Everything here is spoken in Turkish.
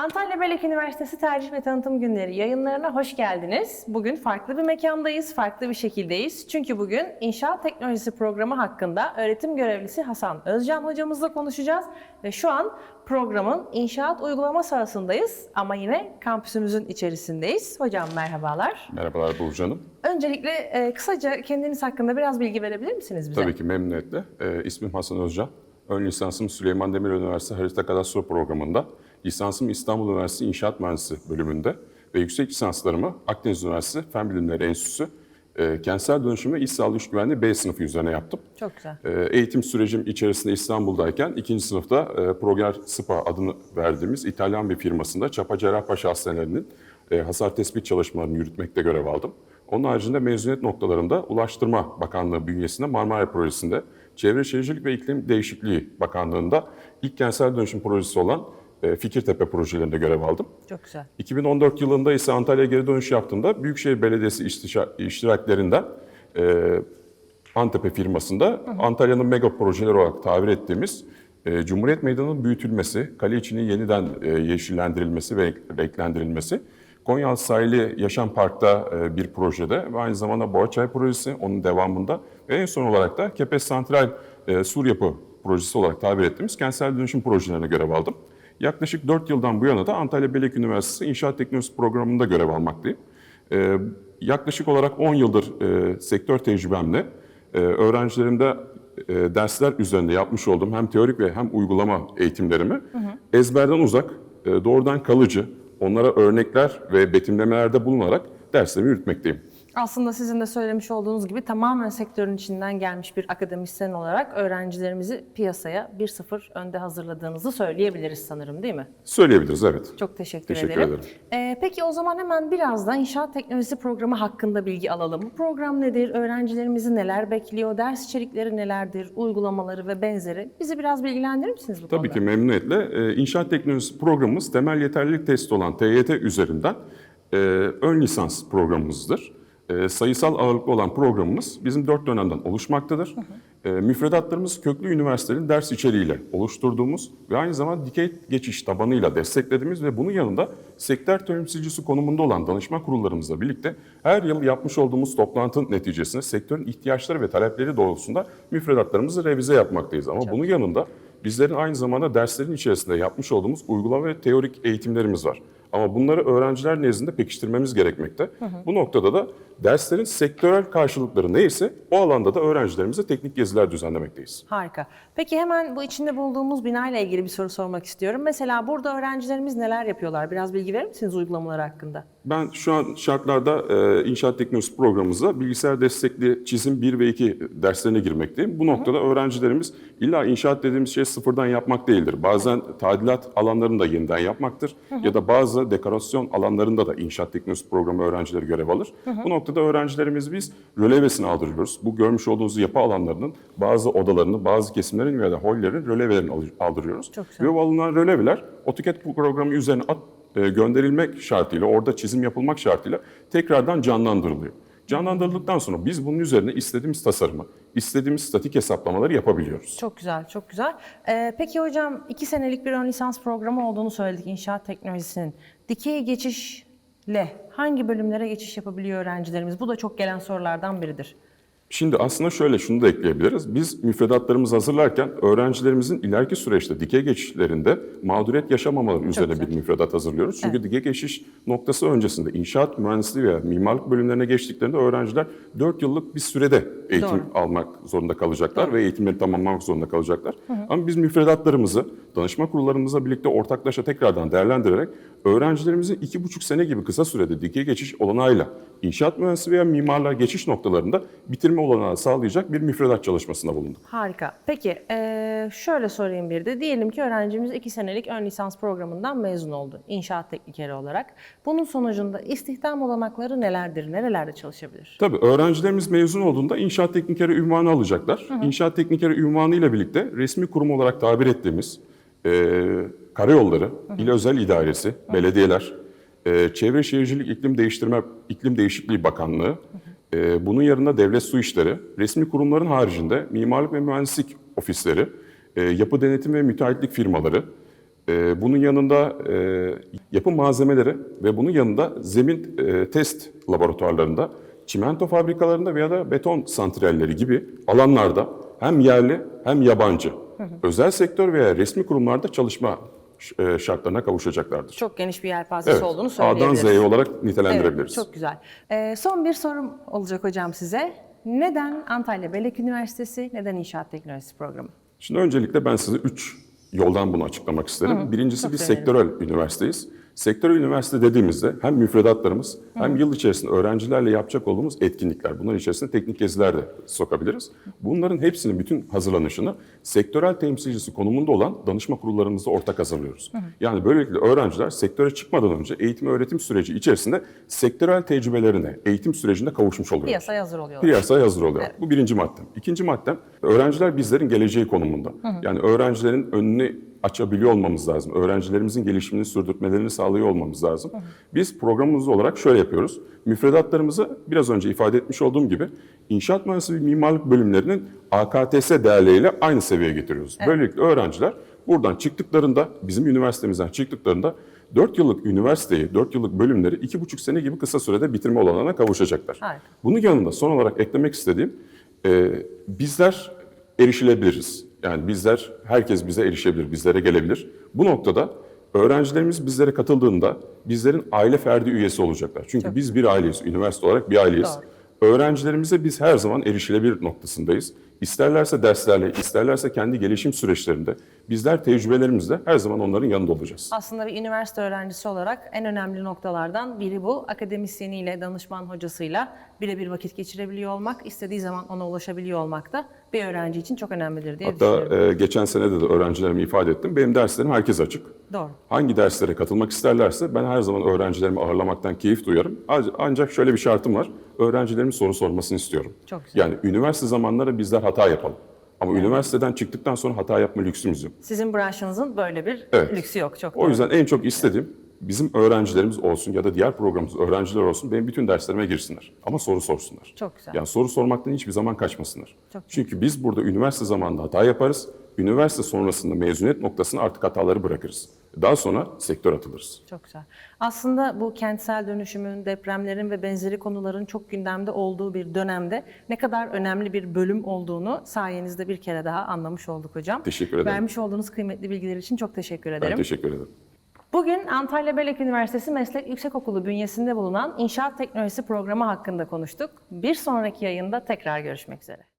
Antalya Belek Üniversitesi Tercih ve Tanıtım Günleri yayınlarına hoş geldiniz. Bugün farklı bir mekandayız, farklı bir şekildeyiz. Çünkü bugün İnşaat Teknolojisi programı hakkında öğretim görevlisi Hasan Özcan hocamızla konuşacağız. Ve şu an programın inşaat uygulama sahasındayız ama yine kampüsümüzün içerisindeyiz. Hocam merhabalar. Merhabalar Burcu Hanım. Öncelikle e, kısaca kendiniz hakkında biraz bilgi verebilir misiniz bize? Tabii ki memnuniyetle. Ee, ismim Hasan Özcan. Ön lisansım Süleyman Demirel Üniversitesi Harita Kadastro Programı'nda, lisansım İstanbul Üniversitesi İnşaat Mühendisliği bölümünde ve yüksek lisanslarımı Akdeniz Üniversitesi Fen Bilimleri Enstitüsü e, Kentsel Dönüşüm ve İş Sağlığı İş Güvenliği B sınıfı üzerine yaptım. Çok güzel. E, eğitim sürecim içerisinde İstanbul'dayken ikinci sınıfta e, Proger Spa adını verdiğimiz İtalyan bir firmasında Çapa Cerrahpaşa Hastanelerinin e, hasar tespit çalışmalarını yürütmekte görev aldım. Onun haricinde mezuniyet noktalarında Ulaştırma Bakanlığı bünyesinde Marmara Projesi'nde, Çevre Şehircilik ve İklim Değişikliği Bakanlığı'nda ilk kentsel dönüşüm projesi olan Fikirtepe projelerinde görev aldım. Çok güzel. 2014 yılında ise Antalya'ya geri dönüş yaptığımda Büyükşehir Belediyesi iştiraklerinden e, Antepe firmasında Antalya'nın mega projeleri olarak tabir ettiğimiz e, Cumhuriyet Meydanı'nın büyütülmesi, kale içinin yeniden e, yeşillendirilmesi ve renklendirilmesi, Konyaaltı Sahili Yaşam Park'ta e, bir projede ve aynı zamanda Boğaçay projesi onun devamında ve en son olarak da Kepez Santral e, Sur Yapı projesi olarak tabir ettiğimiz kentsel dönüşüm projelerine görev aldım. Yaklaşık 4 yıldan bu yana da Antalya Belek Üniversitesi İnşaat Teknolojisi Programı'nda görev almaktayım. Ee, yaklaşık olarak 10 yıldır e, sektör tecrübemle e, öğrencilerimde e, dersler üzerinde yapmış olduğum hem teorik ve hem uygulama eğitimlerimi ezberden uzak, e, doğrudan kalıcı, onlara örnekler ve betimlemelerde bulunarak derslerimi yürütmekteyim. Aslında sizin de söylemiş olduğunuz gibi tamamen sektörün içinden gelmiş bir akademisyen olarak öğrencilerimizi piyasaya 1-0 önde hazırladığınızı söyleyebiliriz sanırım değil mi? Söyleyebiliriz, evet. Çok teşekkür, Teşekkür ederim. ederim. Ee, peki o zaman hemen biraz da inşaat teknolojisi programı hakkında bilgi alalım. Bu program nedir? Öğrencilerimizi neler bekliyor? Ders içerikleri nelerdir? Uygulamaları ve benzeri. Bizi biraz bilgilendirir misiniz bu Tabii konuda? ki memnuniyetle. Ee, İnşaat teknolojisi programımız temel yeterlilik testi olan TYT üzerinden e, ön lisans programımızdır. E, sayısal ağırlıklı olan programımız bizim dört dönemden oluşmaktadır. E, müfredatlarımız köklü üniversitelerin ders içeriğiyle oluşturduğumuz ve aynı zamanda dikey geçiş tabanıyla desteklediğimiz ve bunun yanında sektör temsilcisi konumunda olan danışma kurullarımızla birlikte her yıl yapmış olduğumuz toplantı neticesinde sektörün ihtiyaçları ve talepleri doğrultusunda müfredatlarımızı revize yapmaktayız. Ama bunun yanında bizlerin aynı zamanda derslerin içerisinde yapmış olduğumuz uygulama ve teorik eğitimlerimiz var. Ama bunları öğrenciler nezdinde pekiştirmemiz gerekmekte. Bu noktada da derslerin sektörel karşılıkları neyse o alanda da öğrencilerimize teknik geziler düzenlemekteyiz. Harika. Peki hemen bu içinde bulunduğumuz binayla ilgili bir soru sormak istiyorum. Mesela burada öğrencilerimiz neler yapıyorlar? Biraz bilgi verir misiniz uygulamaları hakkında? Ben şu an şartlarda e, inşaat teknolojisi programımızda bilgisayar destekli çizim 1 ve 2 derslerine girmekteyim. Bu noktada öğrencilerimiz illa inşaat dediğimiz şey sıfırdan yapmak değildir. Bazen tadilat alanlarında yeniden yapmaktır ya da bazı dekorasyon alanlarında da inşaat teknolojisi programı öğrencileri görev alır. Bu noktada öğrencilerimiz biz rölevesini aldırıyoruz. Bu görmüş olduğunuz yapı alanlarının bazı odalarını, bazı kesimlerin ya da hollerin rölevelerini al- aldırıyoruz. Ve bu alınan röleveler AutoCAD programı üzerine at, e, gönderilmek şartıyla, orada çizim yapılmak şartıyla tekrardan canlandırılıyor. Canlandırıldıktan sonra biz bunun üzerine istediğimiz tasarımı, istediğimiz statik hesaplamaları yapabiliyoruz. Çok güzel, çok güzel. Ee, peki hocam iki senelik bir ön lisans programı olduğunu söyledik inşaat teknolojisinin. Dikey geçişle hangi bölümlere geçiş yapabiliyor öğrencilerimiz? Bu da çok gelen sorulardan biridir. Şimdi aslında şöyle şunu da ekleyebiliriz. Biz müfredatlarımızı hazırlarken öğrencilerimizin ileriki süreçte dikey geçişlerinde mağduriyet yaşamamaları üzerine güzel. bir müfredat hazırlıyoruz. Çünkü dikey geçiş noktası öncesinde inşaat mühendisliği veya mimarlık bölümlerine geçtiklerinde öğrenciler 4 yıllık bir sürede eğitim Doğru. almak zorunda kalacaklar ve eğitimleri tamamlamak zorunda kalacaklar. Ama biz müfredatlarımızı danışma kurullarımızla birlikte ortaklaşa tekrardan değerlendirerek öğrencilerimizin 2,5 sene gibi kısa sürede dikey geçiş olanağıyla inşaat mühendisliği veya mimarlığa geçiş noktalarında bitirme olanağı sağlayacak bir müfredat çalışmasında bulunduk. Harika. Peki şöyle sorayım bir de. Diyelim ki öğrencimiz iki senelik ön lisans programından mezun oldu inşaat teknikeri olarak. Bunun sonucunda istihdam olanakları nelerdir? Nerelerde çalışabilir? Tabii öğrencilerimiz mezun olduğunda inşaat teknikeri ünvanı alacaklar. İnşaat teknikeri ünvanı ile birlikte resmi kurum olarak tabir ettiğimiz e, karayolları, il özel idaresi, belediyeler, e, Çevre Şehircilik İklim Değiştirme İklim Değişikliği Bakanlığı, e, bunun yanında devlet su işleri, resmi kurumların haricinde mimarlık ve mühendislik ofisleri, e, yapı denetim ve müteahhitlik firmaları, E, bunun yanında e, yapı malzemeleri ve bunun yanında zemin e, test laboratuvarlarında, çimento fabrikalarında veya da beton santralleri gibi alanlarda hem yerli hem yabancı, özel sektör veya resmi kurumlarda çalışma e, şartlarına kavuşacaklardır. Çok geniş bir yelpazesi Evet, olduğunu A'dan söyleyebiliriz. Z'ye olarak Evet, nitelendirebiliriz. çok güzel. Ee, son bir sorum olacak hocam size. Neden Antalya Belek Üniversitesi, neden İnşaat Teknolojisi Programı? Şimdi öncelikle ben size üç yoldan bunu açıklamak isterim. Birincisi çok biz sevinirim. sektörel üniversiteyiz. Sektörel üniversite dediğimizde hem müfredatlarımız hem yıl içerisinde öğrencilerle yapacak olduğumuz etkinlikler, bunların içerisinde teknik geziler de sokabiliriz. Bunların hepsinin bütün hazırlanışını sektörel temsilcisi konumunda olan danışma kurullarımızla ortak hazırlıyoruz. Yani böylelikle öğrenciler sektöre çıkmadan önce eğitim öğretim süreci içerisinde sektörel tecrübelerine, eğitim sürecinde kavuşmuş oluyorlar. Piyasaya hazır oluyorlar. Piyasaya hazır oluyor. Bu birinci maddem. İkinci maddem, öğrenciler bizlerin geleceği konumunda. Yani öğrencilerin önünü açabiliyor olmamız lazım. Öğrencilerimizin gelişimini sürdürtmelerini sağlıyor olmamız lazım. Biz programımız olarak şöyle yapıyoruz. Müfredatlarımızı biraz önce ifade etmiş olduğum gibi inşaat mühendisliği ve mimarlık bölümlerinin AKTS değerleriyle aynı seviyeye getiriyoruz. Böylelikle öğrenciler buradan çıktıklarında, bizim üniversitemizden çıktıklarında 4 yıllık üniversiteyi, 4 yıllık bölümleri 2,5 sene gibi kısa sürede bitirme olanağına kavuşacaklar. Harika. Bunun yanında son olarak eklemek istediğim, e, bizler erişilebiliriz. Yani bizler, herkes bize erişebilir, bizlere gelebilir. Bu noktada öğrencilerimiz bizlere katıldığında bizlerin aile ferdi üyesi olacaklar. Çünkü biz bir aileyiz, üniversite olarak bir aileyiz. Öğrencilerimize biz her zaman erişilebilir noktasındayız. İsterlerse derslerle, isterlerse kendi gelişim süreçlerinde bizler tecrübelerimizle her zaman onların yanında olacağız. Aslında bir üniversite öğrencisi olarak en önemli noktalardan biri bu. Akademisyeniyle, danışman hocasıyla birebir vakit geçirebiliyor olmak, istediği zaman ona ulaşabiliyor olmak da bir öğrenci için çok önemlidir diye Hatta düşünüyorum. e, geçen sene de öğrencilerime ifade ettim. Benim derslerim herkese açık. Doğru. Hangi derslere katılmak isterlerse ben her zaman öğrencilerimi ağırlamaktan keyif duyarım. Ancak şöyle bir şartım var. Öğrencilerimin soru sormasını istiyorum. Çok güzel. Yani üniversite zamanları bizler hata yapalım. Ama üniversiteden çıktıktan sonra hata yapma lüksümüz yok. Sizin branşınızın böyle bir Evet. lüksü yok. Çok O doğru. yüzden en çok istediğim bizim öğrencilerimiz olsun ya da diğer programımız öğrenciler olsun benim bütün derslerime girsinler. Ama soru sorsunlar. Çok güzel. Yani soru sormaktan hiçbir zaman kaçmasınlar. Çok Çünkü biz burada üniversite zamanında hata yaparız. Üniversite sonrasında mezuniyet noktasına artık hataları bırakırız. Daha sonra sektör atılırız. Çok güzel. Aslında bu kentsel dönüşümün, depremlerin ve benzeri konuların çok gündemde olduğu bir dönemde ne kadar önemli bir bölüm olduğunu sayenizde bir kere daha anlamış olduk hocam. Teşekkür ederim. Vermiş olduğunuz kıymetli bilgiler için çok teşekkür Ben ederim. teşekkür ederim. Bugün Antalya Belek Üniversitesi Meslek Yüksekokulu bünyesinde bulunan İnşaat Teknolojisi programı hakkında konuştuk. Bir sonraki yayında tekrar görüşmek üzere.